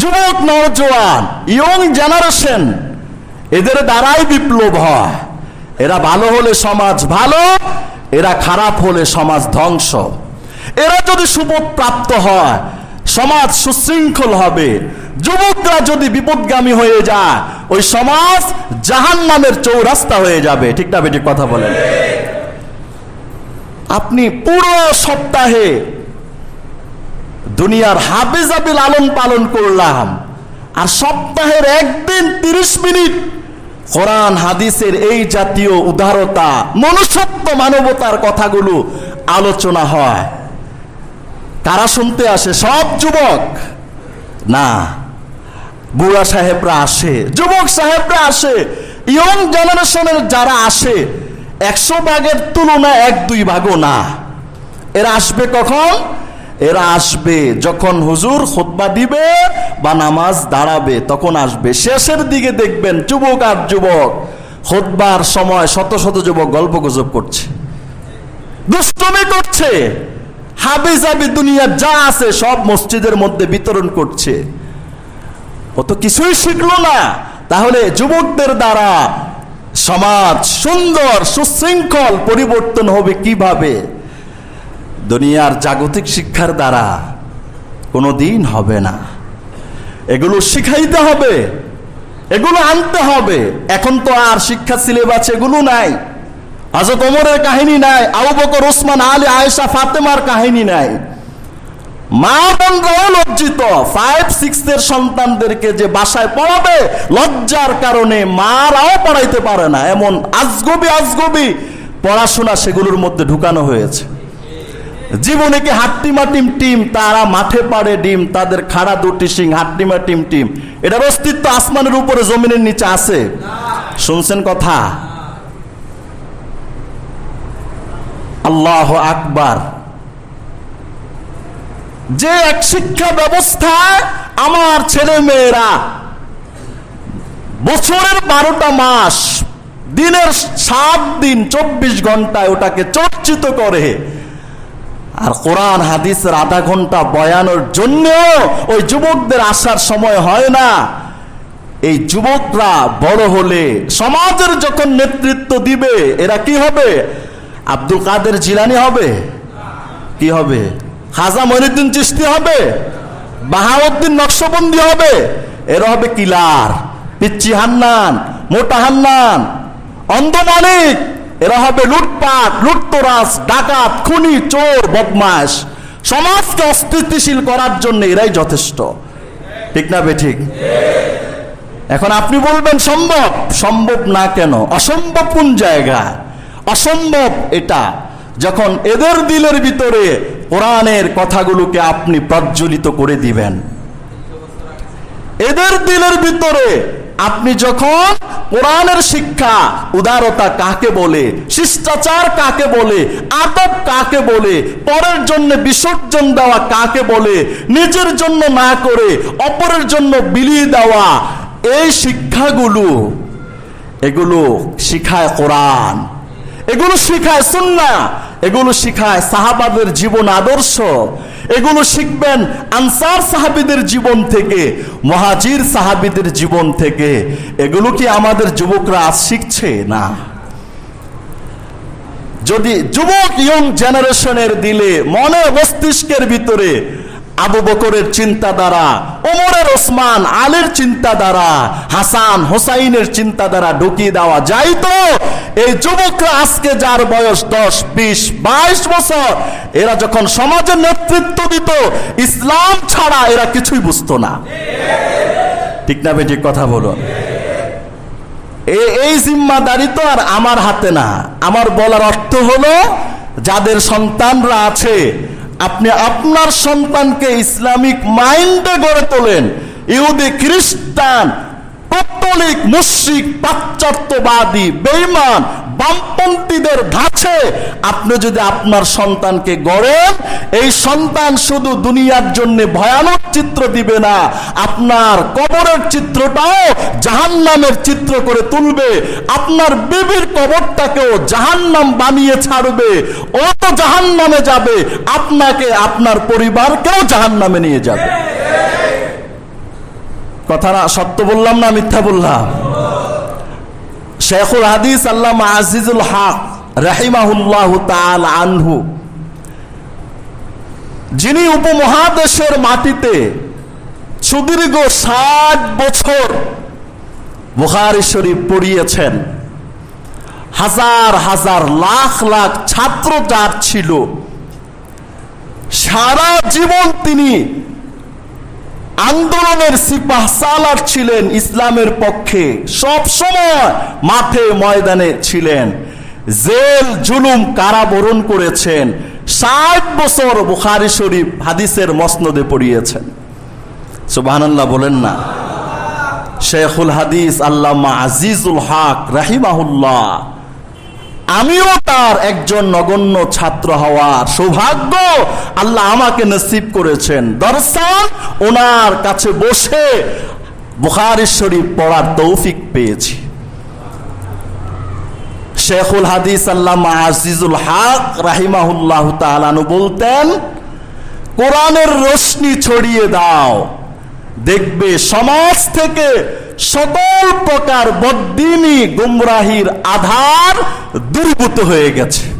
যুবক নওজোয়ান young generation এদের দ্বারাই বিপ্লব হয়। এরা ভালো হলে সমাজ ভালো, এরা খারাপ হলে সমাজ ধ্বংস। এরা যদি সুবোধ প্রাপ্ত হয়, সমাজ সুশৃঙ্খল হবে। যুবকরা যদি বিপদগামী হয়ে যায়, ওই সমাজ জাহান নামের চৌরাস্তা হয়ে যাবে। ঠিক না বেঠিক কথা বলেন? আপনি পুরো সপ্তাহে দুনিয়ার হাবিজাবি লালন পালন করলাম। আর সপ্তাহের একদিন তিরিশ মিনিট কোরআন, হাদিসের এই জাতীয় উদারতা, মনুষ্যত্ব, মানবতার কথাগুলো আলোচনা হয়। কারা শুনতে আসে? সব যুবক? না। বুড়া সাহেবরা আসে। যুবক সাহেবরা আসে। ইয়ং জেনারেশনের যারা আসে, একশো ভাগের তুলনায় এক দুই ভাগও না। এরা আসবে কখন? এরা আসবে, যখন হুজুর খুতবা দিবে বা নামাজ দাঁড়াবে, তখন আসবে। শেষের দিকে দেখবেন যুবক আর যুবক খুতবার সময় শত শত যুবক গল্প গুজব করছে। দুষ্টমি করছে। হাবি জাবি দুনিয়ার যা আছে সব মসজিদের মধ্যে বিতরণ করছে। ও তো কিছুই শিখলো না। তাহলে যুবকদের দ্বারা সমাজ সুন্দর, সুশৃঙ্খল পরিবর্তন হবে কীভাবে? দুনিয়ার জাগতিক শিক্ষার দ্বারা কোনো দিন হবে না। এগুলো শিখাইতে হবে, এগুলো আনতে হবে। এখন তো আর শিক্ষা সিলেবাস এগুলো নাই। আজত ওমরের কাহিনী নাই, আবু বকর ওসমান আলী, আয়েশা, ফাতেমার কাহিনী নাই। মা বোনরাও লজ্জিত ফাইভ সিক্স এর সন্তানদেরকে যে বাসায় পড়াবে, লজ্জার কারণে মারাও পড়াইতে পারে না। এমন আজগবি আজগবি পড়াশোনা সেগুলোর মধ্যে ঢুকানো হয়েছে। জীবনে কি হাট্টিমা টিম টিম, তারা মাঠে পাড়ে ডিম, তাদের খাড়া দুটি সিং হাট্টিমা টিম টিম। এটার অস্তিত্ব আসমানের উপরে, জমিনের নিচে আছে। শুনছেন কথা? আল্লাহ আকবার। যে এক শিক্ষা ব্যবস্থায় আমার ছেলে মেয়েরা বছরের বারোটা মাস, দিনের সাত দিন, চব্বিশ ঘন্টায় ওটাকে চর্চিত করে। আর কোরআন, হাদিসের আধা ঘণ্টা বয়ানোর জন্য ওই যুবকদের আসার সময় হয় না। এই যুবকরা বড় হলে সমাজের যখন নেতৃত্ব দিবে, এরা কি হবে? আব্দুল কাদের জিলানি হবে? কি হবে? খাজা মহিউদ্দিন চিস্তি হবে? বাহাউদ্দিন নকশবন্দি হবে? এরা হবে কিলার পিচ্ছি হান্নান, মোটা হান্নান, অন্ধ মানিক এরা হবে লুটপাট লুটতরাস ডাকাত, খুনি, চোর বদমাস সমাজকে অস্থিতিশীল করার জন্য এরাই যথেষ্ট। ঠিক না বে ঠিক? এখন আপনি বলবেন, সম্ভব? সম্ভব না কেন? অসম্ভব কোন জায়গা? অসম্ভব এটা। যখন এদের দিলের ভিতরে কোরআনের কথাগুলোকে আপনি প্রজ্বলিত করে দিবেন। এদের দিলের ভিতরে আপনি যখন কোরআনের শিক্ষা, উদারতা কাকে বলে, শিষ্টাচার কাকে বলে, আদব কাকে বলে, পরের জন্য বিসর্জন দেওয়া কাকে বলে, নিজের জন্য না করে অপরের জন্য বিলিয়ে দেওয়া, এই শিক্ষাগুলো, এগুলো শিখায় কোরআন, এগুলো শিখায় সুন্না এগুলো শিখায় সাহাবাদের জীবন আদর্শ এগুলো শিখবেন আনসার সাহাবিদের জীবন থেকে, মহাজির সাহাবিদের জীবন থেকে। এগুলো কি আমাদের যুবকরা আজ শিখছে? না। যদি যুবক ইয়ং জেনারেশনের দিলে মনে মস্তিষ্কের ভিতরে আবু বকরের চিন্তাধারা, ওমরের ওসমান আলীর চিন্তাধারা, হাসান হোসাইনের চিন্তাধারা ঢুকিয়ে দেওয়া যায় তো? এই যুবকরা আজকে যার বয়স দশ, বিশ, বাইশ বছর, এরা যখন সমাজের নেতৃত্ব দিত, ইসলাম ছাড়া এরা কিছুই বুঝতো না। ঠিক না বেটি কথা বলুন? এই জিম্মাদারি তো আর আমার হাতে না। আমার বলার অর্থ হলো, যাদের সন্তানরা আছে আপনি আপনার সন্তানকে ইসলামিক মাইন্ডে গড়ে তোলেন। ইহুদি খ্রিস্টান কত্তলিক মুশ্রিক পাশ্চাত্যবাদী বেইমান বামপন্থীদের ধাঁচে আপনি যদি আপনার সন্তানকে গড়েন, এই সন্তান শুধু দুনিয়ার জন্য ভয়ানক চিত্র দিবে না, আপনার কবরের চিত্রটাও জাহান্নামের চিত্র করে তুলবে, আপনার বিবির কবরটাকেও জাহান্নাম বানিয়ে ছাড়বে, ও তো জাহান্নামে যাবে, আপনাকে, আপনার পরিবারকেও জাহান্নামে নিয়ে যাবে। কথা না সত্য বললাম না মিথ্যা বললাম? শেখুল হাদিস আল্লামা আজিজুল হক রাহিমাহুল্লাহ আনহু। যিনি উপমহাদেশের মাটিতে সুদীর্ঘ ষাট বছর বুখারি শরীফ পড়িয়েছেন, হাজার হাজার লাখ লাখ ছাত্র যার ছিল, সারা জীবন তিনি আন্দোলনের সিপাহ সালার ছিলেন ইসলামের পক্ষে। সব সময় মাঠে ময়দানে ছিলেন। জেল, জুলুম কারাবরণ করেছেন। ষাট বছর বুখারি শরীফ হাদিসের মসনদে পড়িয়েছেন। সুবহানাল্লাহ বলেন না। শেখুল হাদিস আল্লামা আজিজুল হক রাহিমাহুল্লাহ আমিও তার একজন নগণ্য ছাত্র হওয়ার সৌভাগ্য আল্লাহ আমাকে নসিব করেছেন। দর্শন ওনার কাছে বসে বুখারি পড়ার তৌফিক পেয়েছি। শেখুল হাদিস আল্লামা আজিজুল হক রাহিমাহুল্লাহ তালানু বলতেন, কোরআনের রশ্মি ছড়িয়ে দাও, দেখবে সমাজ থেকে সকল প্রকার বদ্দিনী গুমরাহির আধার দুর্বুত হয়ে গেছে।